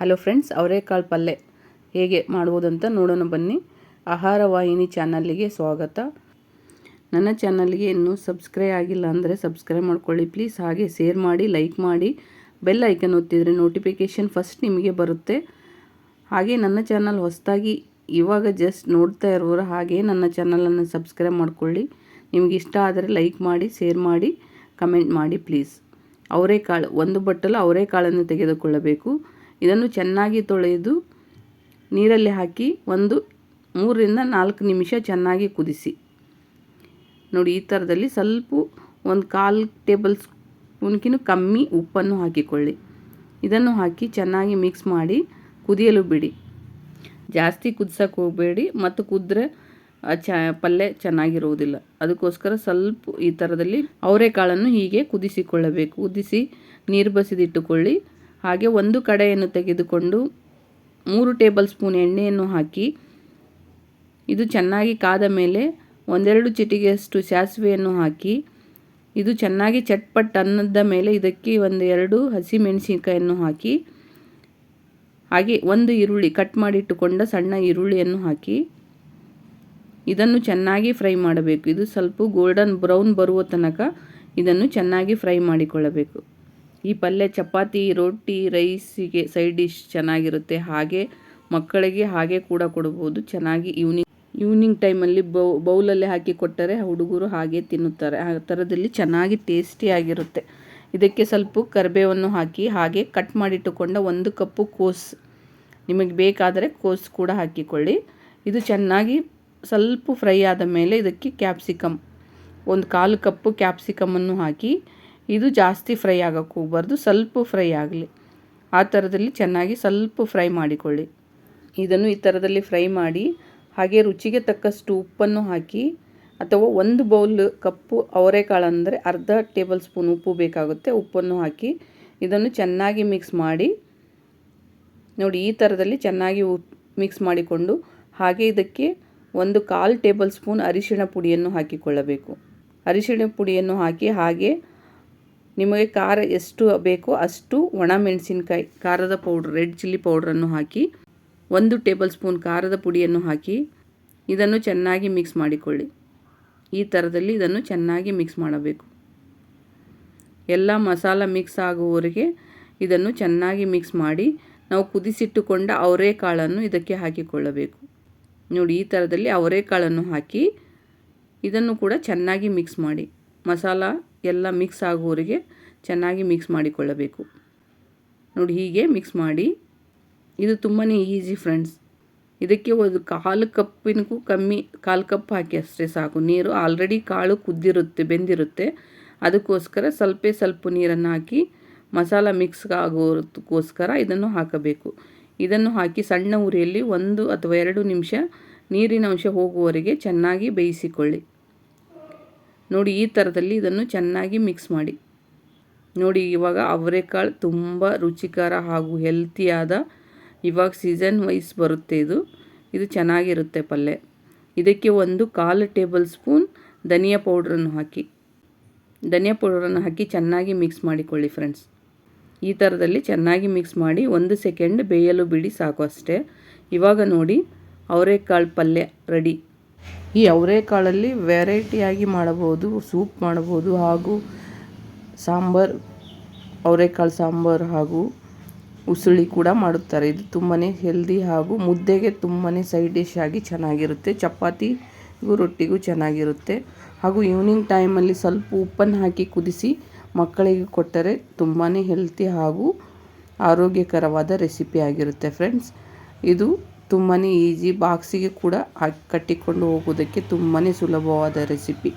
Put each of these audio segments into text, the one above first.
Hello friends ಅವರೇಕಾಳು ಪಲ್ಯ ಹೇಗೆ ಮಾಡುವುದಂತ ನೋಡೋಣ ಬನ್ನಿ. ಆಹಾರ ವಾಹಿನಿ ಚಾನಲ್ಲಿಗೆ ಸ್ವಾಗತ. ನನ್ನ ಚಾನಲ್ಗೆ ಇನ್ನೂ ಸಬ್ಸ್ಕ್ರೈಬ್ ಆಗಿಲ್ಲ ಅಂದರೆ ಸಬ್ಸ್ಕ್ರೈಬ್ ಮಾಡ್ಕೊಳ್ಳಿ ಪ್ಲೀಸ್. ಹಾಗೆ ಶೇರ್ ಮಾಡಿ, ಲೈಕ್ ಮಾಡಿ, ಬೆಲ್ ಐಕನ್ ಒತ್ತಿದರೆ ನೋಟಿಫಿಕೇಷನ್ ಫಸ್ಟ್ ನಿಮಗೆ ಬರುತ್ತೆ. ಹಾಗೆ ನನ್ನ ಚಾನಲ್ ಹೊಸದಾಗಿ ಇವಾಗ ಜಸ್ಟ್ ನೋಡ್ತಾ ಇರೋರು ಹಾಗೆ ನನ್ನ ಚಾನಲನ್ನು ಸಬ್ಸ್ಕ್ರೈಬ್ ಮಾಡ್ಕೊಳ್ಳಿ. ನಿಮಗೆ ಇಷ್ಟ ಆದರೆ ಲೈಕ್ ಮಾಡಿ, ಶೇರ್ ಮಾಡಿ, ಕಮೆಂಟ್ ಮಾಡಿ ಪ್ಲೀಸ್. ಅವರೇಕಾಳು ಒಂದು ಬಟ್ಟಲು ಅವರೇಕಾಳನ್ನು ತೆಗೆದುಕೊಳ್ಳಬೇಕು. ಇದನ್ನು ಚೆನ್ನಾಗಿ ತೊಳೆದು ನೀರಲ್ಲಿ ಹಾಕಿ ಒಂದು ಮೂರರಿಂದ ನಾಲ್ಕು ನಿಮಿಷ ಚೆನ್ನಾಗಿ ಕುದಿಸಿ. ನೋಡಿ, ಈ ಥರದಲ್ಲಿ ಸ್ವಲ್ಪ ಒಂದು ಕಾಲು ಟೇಬಲ್ ಸ್ಪೂನ್ಕಿನ ಕಮ್ಮಿ ಉಪ್ಪನ್ನು ಹಾಕಿಕೊಳ್ಳಿ. ಇದನ್ನು ಹಾಕಿ ಚೆನ್ನಾಗಿ ಮಿಕ್ಸ್ ಮಾಡಿ ಕುದಿಯಲು ಬಿಡಿ. ಜಾಸ್ತಿ ಕುದಿಸೋಕೆ ಹೋಗಬೇಡಿ, ಮತ್ತು ಕುದ್ರೆ ಚ ಪಲ್ಯ ಚೆನ್ನಾಗಿರುವುದಿಲ್ಲ ಅದಕ್ಕೋಸ್ಕರ ಸ್ವಲ್ಪ ಈ ಥರದಲ್ಲಿ ಅವರೆಕಾಳನ್ನು ಹೀಗೆ ಕುದಿಸಿಕೊಳ್ಳಬೇಕು. ಕುದಿಸಿ ನೀರು ಬಸಿದಿಟ್ಟುಕೊಳ್ಳಿ. ಹಾಗೆ ಒಂದು ಕಡೆಯನ್ನು ತೆಗೆದುಕೊಂಡು ಮೂರು ಟೇಬಲ್ ಸ್ಪೂನ್ ಎಣ್ಣೆಯನ್ನು ಹಾಕಿ, ಇದು ಚೆನ್ನಾಗಿ ಕಾದ ಮೇಲೆ ಒಂದೆರಡು ಚಿಟಿಗೆಯಷ್ಟು ಸಾಸಿವೆಯನ್ನು ಹಾಕಿ, ಇದು ಚೆನ್ನಾಗಿ ಚಟ್ಪಟ್ ಅನ್ನದ ಮೇಲೆ ಇದಕ್ಕೆ ಒಂದು ಎರಡು ಹಸಿಮೆಣಸಿನಕಾಯಿಯನ್ನು ಹಾಕಿ, ಹಾಗೆ ಒಂದು ಈರುಳ್ಳಿ ಕಟ್ ಮಾಡಿಟ್ಟುಕೊಂಡ ಸಣ್ಣ ಈರುಳ್ಳಿಯನ್ನು ಹಾಕಿ, ಇದನ್ನು ಚೆನ್ನಾಗಿ ಫ್ರೈ ಮಾಡಬೇಕು. ಇದು ಸ್ವಲ್ಪ ಗೋಲ್ಡನ್ ಬ್ರೌನ್ ಬರುವ ತನಕ ಇದನ್ನು ಚೆನ್ನಾಗಿ ಫ್ರೈ ಮಾಡಿಕೊಳ್ಳಬೇಕು. ಈ ಪಲ್ಯ ಚಪಾತಿ, ರೊಟ್ಟಿ, ರೈಸಿಗೆ ಸೈಡ್ ಡಿಶ್ ಚೆನ್ನಾಗಿರುತ್ತೆ. ಹಾಗೆ ಮಕ್ಕಳಿಗೆ ಹಾಗೆ ಕೂಡ ಕೊಡ್ಬೋದು. ಚೆನ್ನಾಗಿ ಈವ್ನಿಂಗ್ ಈವ್ನಿಂಗ್ ಟೈಮಲ್ಲಿ ಬೌ, ಬೌಲಲ್ಲಿ ಹಾಕಿ ಕೊಟ್ಟರೆ ಹುಡುಗರು ಹಾಗೆ ತಿನ್ನುತ್ತಾರೆ. ಆ ಥರದಲ್ಲಿ ಚೆನ್ನಾಗಿ ಟೇಸ್ಟಿಯಾಗಿರುತ್ತೆ ಇದಕ್ಕೆ ಸ್ವಲ್ಪ ಕರಿಬೇವನ್ನು ಹಾಕಿ ಹಾಗೆ ಕಟ್ ಮಾಡಿಟ್ಟುಕೊಂಡ ಒಂದು ಕಪ್ಪು ಕೋಸ್, ನಿಮಗೆ ಬೇಕಾದರೆ ಕೋಸ್ ಕೂಡ ಹಾಕಿಕೊಳ್ಳಿ. ಇದು ಚೆನ್ನಾಗಿ ಸ್ವಲ್ಪ ಫ್ರೈ ಆದ ಮೇಲೆ ಇದಕ್ಕೆ ಕ್ಯಾಪ್ಸಿಕಮ್ ಒಂದು ಕಾಲು ಕಪ್ಪು ಕ್ಯಾಪ್ಸಿಕಮನ್ನು ಹಾಕಿ ಇದು ಜಾಸ್ತಿ ಫ್ರೈ ಆಗೋಕ್ಕೆ ಹೋಗ್ಬಾರ್ದು, ಸ್ವಲ್ಪ ಫ್ರೈ ಆಗಲಿ. ಆ ಥರದಲ್ಲಿ ಚೆನ್ನಾಗಿ ಸ್ವಲ್ಪ ಫ್ರೈ ಮಾಡಿಕೊಳ್ಳಿ. ಇದನ್ನು ಈ ಥರದಲ್ಲಿ ಫ್ರೈ ಮಾಡಿ, ಹಾಗೆ ರುಚಿಗೆ ತಕ್ಕಷ್ಟು ಉಪ್ಪನ್ನು ಹಾಕಿ, ಅಥವಾ ಒಂದು ಬೌಲ್ ಕಪ್ಪು ಅವರೆಕಾಳು ಅಂದರೆ ಅರ್ಧ ಟೇಬಲ್ ಸ್ಪೂನ್ ಉಪ್ಪು ಬೇಕಾಗುತ್ತೆ, ಉಪ್ಪನ್ನು ಹಾಕಿ ಇದನ್ನು ಚೆನ್ನಾಗಿ ಮಿಕ್ಸ್ ಮಾಡಿ, ನೋಡಿ ಈ ಥರದಲ್ಲಿ ಚೆನ್ನಾಗಿ ಮಿಕ್ಸ್ ಮಾಡಿಕೊಂಡು, ಹಾಗೆ ಇದಕ್ಕೆ ಒಂದು ಕಾಲು ಟೇಬಲ್ ಸ್ಪೂನ್ ಅರಿಶಿಣ ಪುಡಿಯನ್ನು ಹಾಕಿಕೊಳ್ಳಬೇಕು. ಅರಿಶಿಣ ಪುಡಿಯನ್ನು ಹಾಕಿ, ಹಾಗೆ ನಿಮಗೆ ಖಾರ ಎಷ್ಟು ಬೇಕೋ ಅಷ್ಟು ಒಣ ಮೆಣಸಿನ್ಕಾಯಿ, ಖಾರದ ಪೌಡ್ರ್, ರೆಡ್ ಚಿಲ್ಲಿ ಪೌಡ್ರನ್ನು ಹಾಕಿ, ಒಂದು ಟೇಬಲ್ ಸ್ಪೂನ್ ಖಾರದ ಪುಡಿಯನ್ನು ಹಾಕಿ, ಇದನ್ನು ಚೆನ್ನಾಗಿ ಮಿಕ್ಸ್ ಮಾಡಿಕೊಳ್ಳಿ. ಈ ಥರದಲ್ಲಿ ಇದನ್ನು ಚೆನ್ನಾಗಿ ಮಿಕ್ಸ್ ಮಾಡಬೇಕು. ಎಲ್ಲ ಮಸಾಲ ಮಿಕ್ಸ್ ಆಗುವವರೆಗೆ ಇದನ್ನು ಚೆನ್ನಾಗಿ ಮಿಕ್ಸ್ ಮಾಡಿ, ನಾವು ಕುದಿಸಿಟ್ಟುಕೊಂಡ ಅವರೆಕಾಳನ್ನು ಇದಕ್ಕೆ ಹಾಕಿಕೊಳ್ಳಬೇಕು. ನೋಡಿ, ಈ ಥರದಲ್ಲಿ ಅವರೆಕಾಳನ್ನು ಹಾಕಿ, ಇದನ್ನು ಕೂಡ ಚೆನ್ನಾಗಿ ಮಿಕ್ಸ್ ಮಾಡಿ. ಮಸಾಲ ಎಲ್ಲ ಮಿಕ್ಸ್ ಆಗುವವರೆಗೆ ಚೆನ್ನಾಗಿ ಮಿಕ್ಸ್ ಮಾಡಿಕೊಳ್ಳಬೇಕು. ನೋಡಿ ಹೀಗೆ ಮಿಕ್ಸ್ ಮಾಡಿ. ಇದು ತುಂಬಾ ಈಸಿ ಫ್ರೆಂಡ್ಸ್ ಇದಕ್ಕೆ ಒಂದು ಕಾಲು ಕಪ್ಪಿನಗೂ ಕಮ್ಮಿ, ಕಾಲು ಕಪ್ ಹಾಕಿ ಅಷ್ಟೇ ಸಾಕು. ನೀರು ಆಲ್ರೆಡಿ ಕಾಳು ಕುದ್ದಿರುತ್ತೆ, ಬೆಂದಿರುತ್ತೆ. ಅದಕ್ಕೋಸ್ಕರ ಸ್ವಲ್ಪ ಸ್ವಲ್ಪ ನೀರನ್ನು ಹಾಕಿ ಮಸಾಲ ಮಿಕ್ಸ್ ಆಗೋದಕ್ಕೋಸ್ಕರ ಇದನ್ನು ಹಾಕಬೇಕು. ಇದನ್ನು ಹಾಕಿ ಸಣ್ಣ ಉರಿಯಲ್ಲಿ ಒಂದು ಅಥವಾ ಎರಡು ನಿಮಿಷ ನೀರಿನ ಅಂಶ ಹೋಗುವವರೆಗೆ ಚೆನ್ನಾಗಿ ಬೇಯಿಸಿಕೊಳ್ಳಿ. ನೋಡಿ ಈ ಥರದಲ್ಲಿ ಇದನ್ನು ಚೆನ್ನಾಗಿ ಮಿಕ್ಸ್ ಮಾಡಿ. ನೋಡಿ ಇವಾಗ ಅವರೆಕಾಳು ತುಂಬ ರುಚಿಕರ ಹಾಗೂ ಹೆಲ್ತಿಯಾದ ಇವಾಗ ಸೀಸನ್ ವೈಸ್ ಬರುತ್ತೆ ಇದು. ಇದು ಚೆನ್ನಾಗಿರುತ್ತೆ ಪಲ್ಯ ಇದಕ್ಕೆ ಒಂದು ಕಾಲು ಟೇಬಲ್ ಸ್ಪೂನ್ ಧನಿಯಾ ಪೌಡ್ರನ್ನು ಹಾಕಿ. ಧನಿಯಾ ಪೌಡ್ರನ್ನು ಹಾಕಿ ಚೆನ್ನಾಗಿ ಮಿಕ್ಸ್ ಮಾಡಿಕೊಳ್ಳಿ ಫ್ರೆಂಡ್ಸ್ ಈ ಥರದಲ್ಲಿ ಚೆನ್ನಾಗಿ ಮಿಕ್ಸ್ ಮಾಡಿ ಒಂದು ಸೆಕೆಂಡ್ ಬೇಯಲು ಬಿಡಿ ಸಾಕು ಅಷ್ಟೇ. ಇವಾಗ ನೋಡಿ ಅವರೆಕಾಳು ಪಲ್ಯ ರೆಡಿ ಈ ಅವರೆಕಾಳಲ್ಲಿ ವೆರೈಟಿಯಾಗಿ ಮಾಡಬಹುದು, ಸೂಪ್ ಮಾಡಬಹುದು ಹಾಗೂ ಸಾಂಬಾರು ಅವರೆಕಾಳು ಸಾಂಬಾರು ಹಾಗೂ ಉಸುಳಿ ಕೂಡ ಮಾಡುತ್ತಾರೆ. ಇದು ತುಂಬಾ ಹೆಲ್ದಿ ಹಾಗೂ ಮುದ್ದೆಗೆ ತುಂಬಾ ಸೈಡ್ ಡಿಶ್ ಆಗಿ ಚೆನ್ನಾಗಿರುತ್ತೆ. ಚಪಾತಿಗೂ ರೊಟ್ಟಿಗೂ ಚೆನ್ನಾಗಿರುತ್ತೆ. ಹಾಗೂ ಈವ್ನಿಂಗ್ ಟೈಮಲ್ಲಿ ಸ್ವಲ್ಪ ಉಪ್ಪನ್ನು ಹಾಕಿ ಕುದಿಸಿ ಮಕ್ಕಳಿಗೆ ಕೊಟ್ಟರೆ ತುಂಬಾ ಹೆಲ್ತಿ ಹಾಗೂ ಆರೋಗ್ಯಕರವಾದ ರೆಸಿಪಿ ಆಗಿರುತ್ತೆ ಫ್ರೆಂಡ್ಸ್ ಇದು ತುಂಬಾ ಈಸಿ ಬಾಕ್ಸಿಗೆ ಕೂಡ ಹಾಕಿ, ಕಟ್ಟಿಕೊಂಡು ಹೋಗೋದಕ್ಕೆ ತುಂಬಾ ಸುಲಭವಾದ ರೆಸಿಪಿ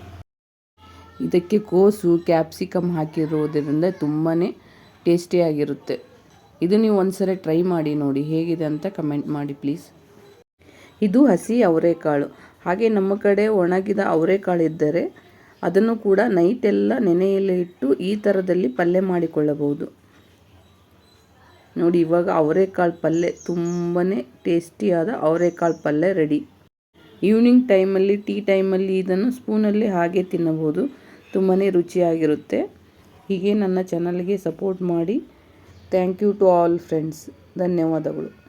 ಇದಕ್ಕೆ ಕೋಸು ಕ್ಯಾಪ್ಸಿಕಮ್ ಹಾಕಿರೋದರಿಂದ ತುಂಬಾ ಟೇಸ್ಟಿಯಾಗಿರುತ್ತೆ ಇದು ನೀವು ಒಂದ್ಸರಿ ಟ್ರೈ ಮಾಡಿ ನೋಡಿ ಹೇಗಿದೆ ಅಂತ ಕಮೆಂಟ್ ಮಾಡಿ ಪ್ಲೀಸ್ ಇದು ಹಸಿ ಅವರೆಕಾಳು. ಹಾಗೆ ನಮ್ಮ ಕಡೆ ಒಣಗಿದ ಅವರೆಕಾಳು ಇದ್ದರೆ ಅದನ್ನು ಕೂಡ ನೈಟೆಲ್ಲ ನೆನೆಯಲ್ಲಿ ಇಟ್ಟು ಈ ಥರದಲ್ಲಿ ಪಲ್ಯ ಮಾಡಿಕೊಳ್ಳಬಹುದು. ನೋಡಿ, ಇವಾಗ ಅವರೆಕಾಳು ಪಲ್ಯ ತುಂಬಾ ಟೇಸ್ಟಿಯಾದ ಅವರೆಕಾಳು ಪಲ್ಯ ರೆಡಿ. ಈವ್ನಿಂಗ್ ಟೈಮಲ್ಲಿ, ಟೀ ಟೈಮಲ್ಲಿ ಇದನ್ನು ಸ್ಪೂನಲ್ಲಿ ಹಾಗೆ ತಿನ್ನಬಹುದು. ತುಂಬಾ ರುಚಿಯಾಗಿರುತ್ತೆ. ಹೀಗೆ ನನ್ನ ಚಾನಲ್ಗೆ ಸಪೋರ್ಟ್ ಮಾಡಿ. Thank you to all friends. ಧನ್ಯವಾದಗಳು.